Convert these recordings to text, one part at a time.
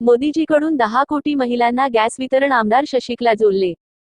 मोदीजीकडून दहा कोटी महिलांना गॅस वितरण आमदार शशिकला जोल्ले.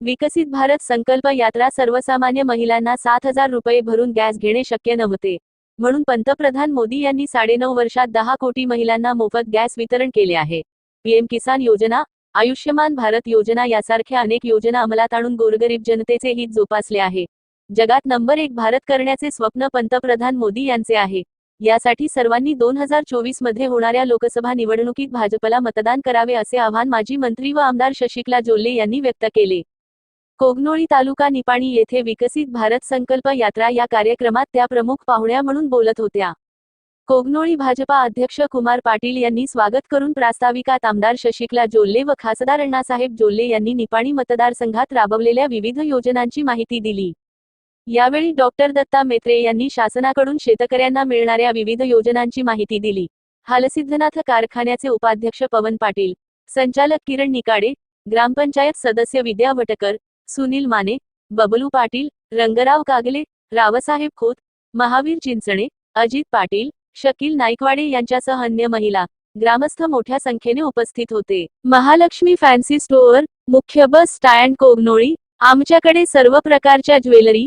विकसित भारत संकल्प यात्रा सर्वसामान्य महिलांना सात हजार रुपये भरून गॅस घेणे शक्य नव्हते. म्हणून पंतप्रधान मोदी यांनी साडेनऊ वर्षात दहा कोटी महिलांना मोफत गॅस वितरण केले आहे. पीएम किसान योजना आयुष्यमान भारत योजना यासारख्या अनेक योजना अंमलात आणून गोरगरीब जनतेचे हित जोपासले आहे. जगात नंबर एक भारत करण्याचे स्वप्न पंतप्रधान मोदी यांचे आहे. यासाठी सर्वांनी दोन हजार चोवीसमध्ये होणाऱ्या लोकसभा निवडणुकीत भाजपला मतदान करावे असे आवाहन माजी मंत्री व आमदार शशिकला जोल्ले यांनी व्यक्त केले. कोगनोळी तालुका निपाणी येथे विकसित भारत संकल्प यात्रा या कार्यक्रमात त्या प्रमुख पाहुण्या म्हणून बोलत होत्या. कोगनोळी भाजपा अध्यक्ष कुमार पाटील यांनी स्वागत करून प्रास्ताविकात आमदार शशिकला जोल्ले व खासदार अण्णासाहेब जोल्ले यांनी निपाणी मतदारसंघात राबवलेल्या विविध योजनांची माहिती दिली. यावेळी डॉक्टर दत्ता मेत्रे यांनी शासनाकडून शेतकऱ्यांना मिळणाऱ्या विविध योजनांची माहिती दिली. हालसिद्धनाथ कारखान्याचे उपाध्यक्ष पवन पाटील संचालक किरण निकाडे ग्रामपंचायत सदस्य विद्या वटकर सुनील माने बबलू पाटील रंगराव कागले रावसाहेब खोत महावीर चिंचणे अजित पाटील शकील नाईकवाडे यांच्यासह अन्य महिला ग्रामस्थ मोठ्या संख्येने उपस्थित होते. महालक्ष्मी फॅन्सी स्टोअर मुख्य बस स्टँड कोगनोळी आमच्याकडे सर्व प्रकारच्या ज्वेलरी